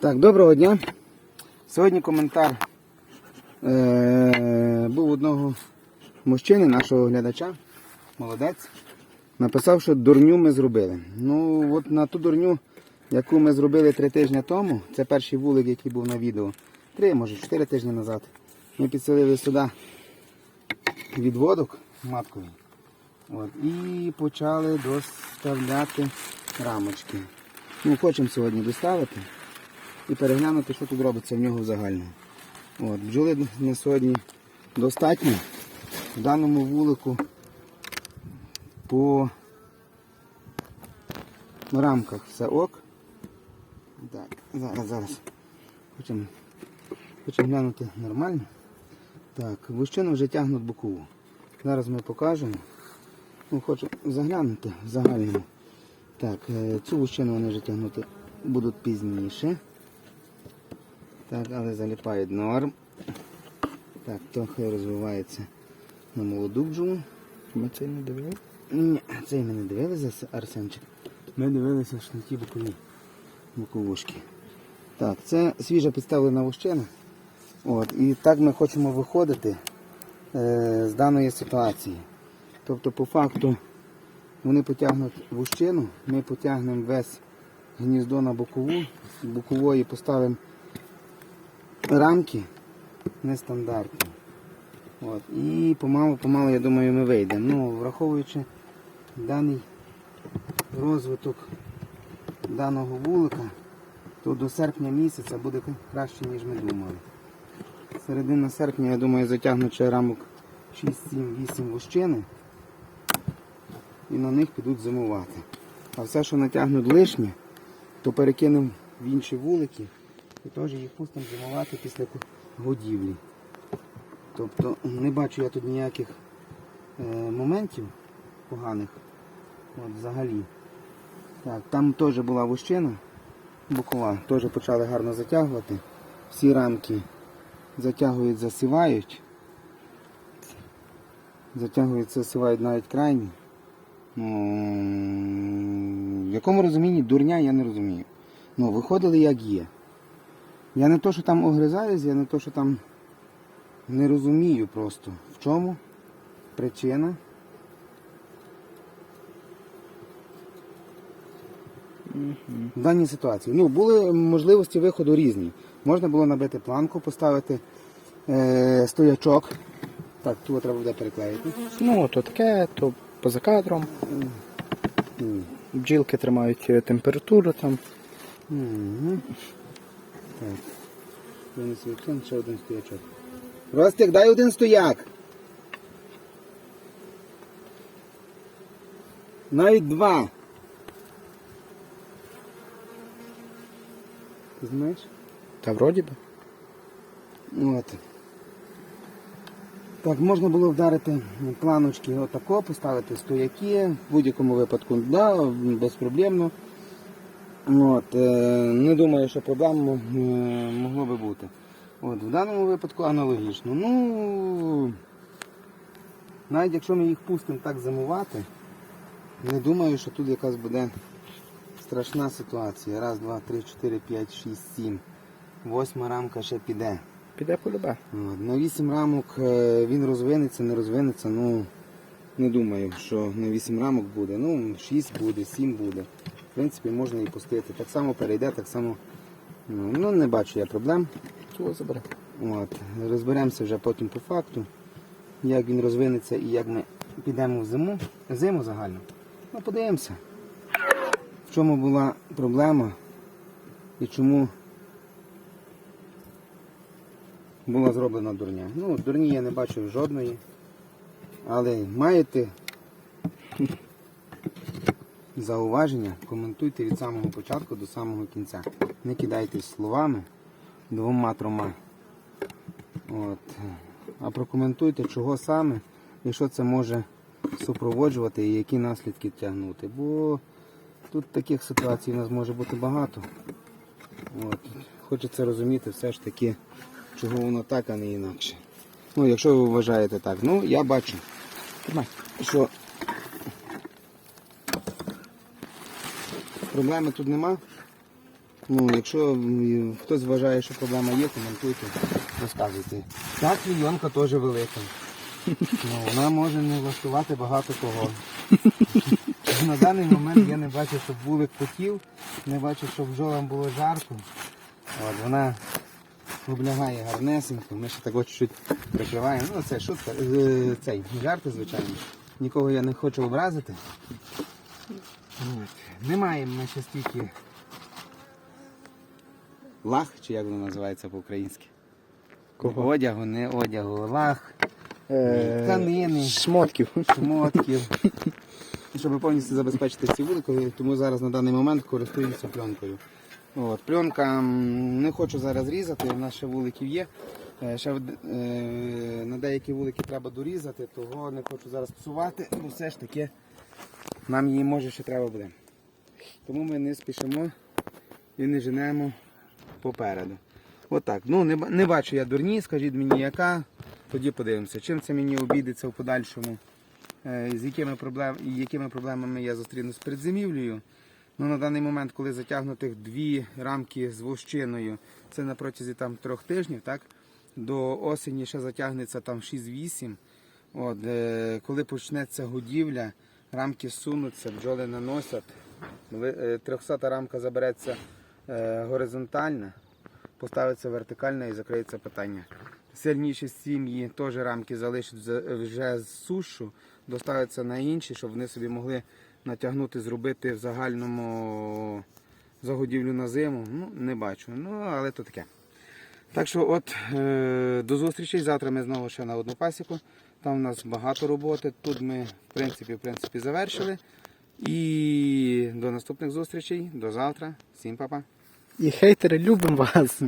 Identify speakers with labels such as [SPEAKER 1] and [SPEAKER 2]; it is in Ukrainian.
[SPEAKER 1] Так, доброго дня. Сьогодні коментар е, був одного мужчини, нашого глядача, молодець. Написав, що дурню ми зробили. Ну, от на ту дурню, яку ми зробили три тижні тому, це перший вулик, який був на відео. Три, може, чотири тижні назад. Ми підселили сюди відводок матковий. От, і почали доставляти рамочки. Ну, хочемо сьогодні доставити і переглянути, що тут робиться в нього в загальному. От, бджоли на сьогодні достатньо. В даному вулику по рамках все ок. Так, зараз, зараз. Хочемо хочемо глянути нормально. Так, вущину вже тягнуть бокову. Зараз ми покажемо. Ну, хочу заглянути в загальному. Так, е, цю вущину вони вже тягнути будуть пізніше. Так, але заліпають норм. Так, то хай розвивається на молоду бджолу.
[SPEAKER 2] Ми це не дивилися?
[SPEAKER 1] Ні, цей ми не дивилися, Арсенчик. Ми дивилися ж на ті бокові боковушки. Так, це свіжа підставлена вущина. От, і так ми хочемо виходити е, з даної ситуації. Тобто, по факту, вони потягнуть вущину, ми потягнемо весь гніздо на бокову, бокової поставимо рамки нестандартні. От. І помалу-помалу, я думаю, ми вийдемо. Ну, враховуючи даний розвиток даного вулика, то до серпня місяця буде краще, ніж ми думали. Середина серпня, я думаю, затягнучи рамок 6, 7, 8 вущини і на них підуть зимувати. А все, що натягнуть лишнє, то перекинемо в інші вулики і теж їх пустимо зимувати після годівлі. Тобто не бачу я тут ніяких е, моментів поганих. От взагалі. Так, там теж була вущина бокова, теж почали гарно затягувати. Всі рамки затягують, засівають. Затягують, засівають навіть крайні. Ну, в якому розумінні дурня я не розумію. Ну, виходили як є. Я не то, що там огризаюсь, я не то, що там не розумію просто, в чому причина. В даній ситуації. Ну, були можливості виходу різні. Можна було набити планку, поставити е, стоячок. Так, тут треба буде переклеїти.
[SPEAKER 2] Ну, то таке, то поза кадром. Бджілки тримають е, температуру там.
[SPEAKER 1] Вікно, ще один стоячок. Ростик, дай один стояк. Навіть два. Ти знаєш?
[SPEAKER 2] Та вроді би.
[SPEAKER 1] От. Так, можна було вдарити планочки отако, поставити стояки, в будь-якому випадку, да, безпроблемно. От, е, не думаю, що проблем е, могло би бути. От, в даному випадку аналогічно. Ну, навіть якщо ми їх пустимо так зимувати, не думаю, що тут якась буде страшна ситуація. Раз, два, три, чотири, п'ять, шість, сім. Восьма рамка ще піде.
[SPEAKER 2] Піде полюбе.
[SPEAKER 1] От, На 8 рамок е, він розвинеться, не розвинеться, ну не думаю, що на 8 рамок буде. Ну, 6 буде, 7 буде. В принципі, можна і пустити. Так само перейде, так само. Ну, ну, не бачу я проблем.
[SPEAKER 2] Забере.
[SPEAKER 1] От, розберемося вже потім по факту, як він розвинеться і як ми підемо в зиму, зиму загально. Ну, подивимося, в чому була проблема і чому була зроблена дурня. Ну, дурні я не бачу жодної. Але маєте зауваження, коментуйте від самого початку до самого кінця. Не кидайтесь словами двома-трьома. От. А прокоментуйте, чого саме і що це може супроводжувати і які наслідки тягнути. Бо тут таких ситуацій у нас може бути багато. От. Хочеться розуміти все ж таки, чого воно так, а не інакше. Ну, якщо ви вважаєте так. Ну, я бачу, що проблеми тут нема. Ну, якщо хтось вважає, що проблема є, коментуйте, розказуйте. Так, клійонка теж велика. Ну, вона може не влаштувати багато кого. На даний момент я не бачу, щоб вулик потів, не бачу, щоб бджолам було жарко. От, вона облягає гарнесенько, ми ще так чуть-чуть прикриваємо. Ну, це шутка, е, цей, жарти, звичайно. Нікого я не хочу образити. От. Не маємо ми ще стільки лах, чи як воно називається по-українськи.
[SPEAKER 2] Кого?
[SPEAKER 1] Одягу, не одягу, лах,
[SPEAKER 2] Е,
[SPEAKER 1] тканини.
[SPEAKER 2] Шмотків.
[SPEAKER 1] шмотків. Щоб повністю забезпечити ці вулики, тому зараз на даний момент користуюся пленкою. От, пленка не хочу зараз різати, у нас ще вуликів є. Е, Ще е, на деякі вулики треба дорізати, того не хочу зараз псувати, бо все ж таки нам її може ще треба буде. Тому ми не спішимо і не женемо попереду. Отак. Ну, не, не бачу я дурні, скажіть мені яка, тоді подивимося, чим це мені обійдеться в подальшому, е, з якими, проблем, якими проблемами я зустрінусь перед зимівлею. Ну, на даний момент, коли затягнутих дві рамки з вощиною, це на протязі там трьох тижнів, так? До осені ще затягнеться там 6-8. От, е, коли почнеться годівля, рамки сунуться, бджоли наносять. Ви- е, 300 рамка забереться е, горизонтально, поставиться вертикально і закриється питання. Сильніші сім'ї теж рамки залишать вже з сушу, доставляться на інші, щоб вони собі могли натягнути, зробити в загальному загодівлю на зиму. Ну, не бачу. Ну, але то таке. Так що от е, до зустрічі. Завтра ми знову ще на одну пасіку. Там у нас багато роботи. Тут ми в принципі, в принципі завершили. І до наступних зустрічей. До завтра. Всім па-па.
[SPEAKER 2] І хейтери любимо вас.